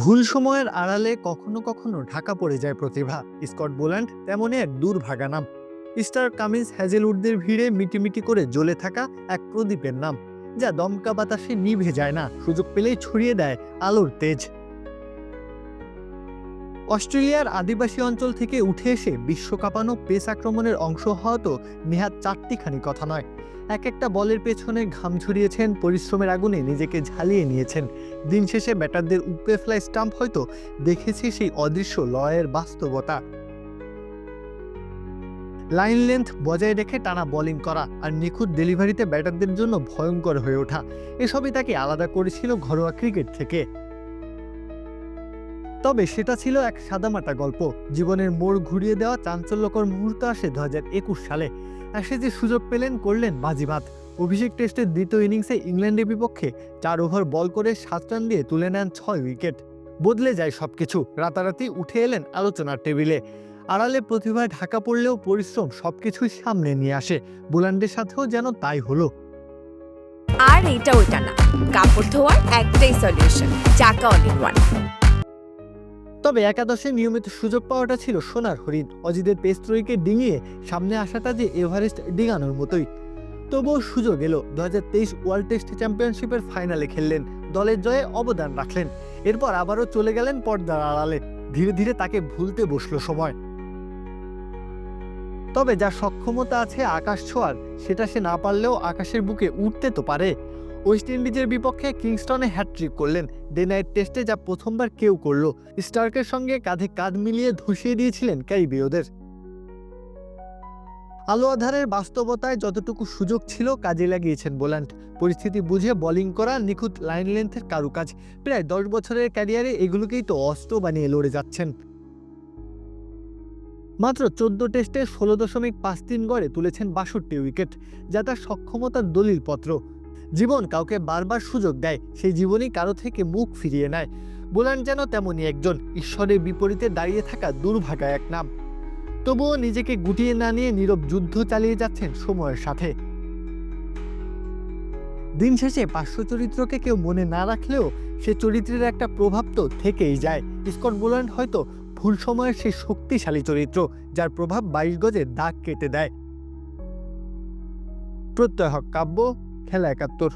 ভুল সময়ের আড়ালে কখনো কখনো ঢাকা পড়ে যায় প্রতিভা। স্কট বোল্যান্ড তেমনই এক দুর্ভাগা নাম। স্টার কামিন্স হ্যাজেলউডদের ভিড়ে মিটিমিটি করে জ্বলে থাকা এক প্রদীপের নাম, যা দমকা বাতাসে নিভে যায় না, সুযোগ পেলেই ছড়িয়ে দেয় আলোর তেজ। অস্ট্রেলিয়ার আদিবাসী অঞ্চল থেকে উঠে এসে বিশ্বকাপানো পেস আক্রমণের অংশ হওয়া তো নেহাত চারটিখানি কথা নয়। এক একটা বলের পেছনে ঘাম ঝরিয়েছেন, পরিশ্রমের আগুনে নিজেকে ঝালিয়ে নিয়েছেন। দিন শেষে ব্যাটারদের উপরে ফ্লাই স্টাম্প হয়তো দেখেছি সেই অদৃশ্য লয়ের বাস্তবতা। লাইন লেন্থ বজায় রেখে টানা বোলিং করা আর নিখুঁত ডেলিভারিতে ব্যাটারদের জন্য ভয়ঙ্কর হয়ে ওঠা, এসবই তাকে আলাদা করেছিল ঘরোয়া ক্রিকেট থেকে। তবে সেটা ছিল এক সাদামাটা গল্প। জীবনের মোড় ঘুরিয়ে দেওয়া চাঞ্চল্যকর মুহূর্ত আসে দুহাজার একুশ সালে। অ্যাশে যে সুযোগ পেলেন, করলেন বাজিমাত। অভিষেক টেস্টের দ্বিতীয় ইনিংসে ইংল্যান্ডের বিপক্ষে চার ওভার বল করে সাত রান দিয়ে তুলে নেন ছয় উইকেট। বদলে যায় সবকিছু। রাতারাতি উঠে এলেন আলোচনার টেবিলে। আড়ালে প্রতিভায় ঢাকা পড়লেও পরিশ্রম সবকিছুই সামনে নিয়ে আসে। বোলান্ডের সাথেও যেন তাই হলো। আর এটা ওটা না। কাপড় ধোয়ার একটাই সলিউশন চাকা অল ইন ওয়ান তবে একাদশে নিয়মিত সুযোগ পাওয়াটা ছিল সোনার হরিণ। অজিদের পেস্ত্রয়ীকে ডিঙিয়ে সামনে আসাটা যে এভারেস্ট ডিঙানোর মতোই। তবুও সুযোগ এলো। দু হাজার তেইশ ওয়ার্ল্ড টেস্ট চ্যাম্পিয়নশিপের ফাইনালে খেললেন। দলের জয়ে অবদান রাখলেন। এরপর আবারও চলে গেলেন পর্দার আড়ালে। ধীরে ধীরে তাকে ভুলতে বসল সময়। তবে যা সক্ষমতা আছে আকাশ ছোঁয়ার, সেটা সে না পারলেও আকাশের বুকে উঠতে তো পারে। ওয়েস্ট ইন্ডিজের বিপক্ষে কিংস্টনে হ্যাট্রিক করলেন। ডে নাইট টেস্টে যা প্রথমবার কেউ করল। স্টার্কের সঙ্গে কাঁধে কাঁধ মিলিয়ে ধসিয়ে দিয়েছিলেন ক্যারিবীয়দের। আলো আধারের বাস্তবতায় যতটুকু সুযোগ ছিল, কাজে লাগিয়েছেন বোল্যান্ড পরিস্থিতি বুঝে বোলিং করা নিখুঁত লাইন লেন্থের কারুকাজ। প্রায় দশ বছরের ক্যারিয়ারে এগুলোকেই তো অস্ত্র বানিয়ে লড়ে যাচ্ছেন। মাত্র চোদ্দ টেস্টে ষোলো দশমিক পাঁচ তিন গড়ে তুলেছেন বাষট্টি উইকেট যা তার সক্ষমতার দলিলপত্র। জীবন কাউকে বারবার সুযোগ দেয়, সেই জীবনই কারও থেকে মুখ ফিরিয়ে নেয়। বোলান যেন তেমনই একজন, ঈশ্বরের বিপরীতে দাঁড়িয়ে থাকা দুর্ভাগা এক নাম। তবুও নিজেকে গুটিয়ে না নিয়ে নীরব যুদ্ধ চালিয়ে যাচ্ছেন সময়ের সাথে। দিন শেষে পার্শ্ব চরিত্রকে কেউ মনে না রাখলেও সে চরিত্রের একটা প্রভাব তো থেকেই যায়। স্কট বোল্যান্ড হয়তো ভুল সময়ের সেই শক্তিশালী চরিত্র, যার প্রভাব বাইশ গজে দাগ কেটে দেয়। প্রত্যয় হক কাব্য খেলা একাত্তর।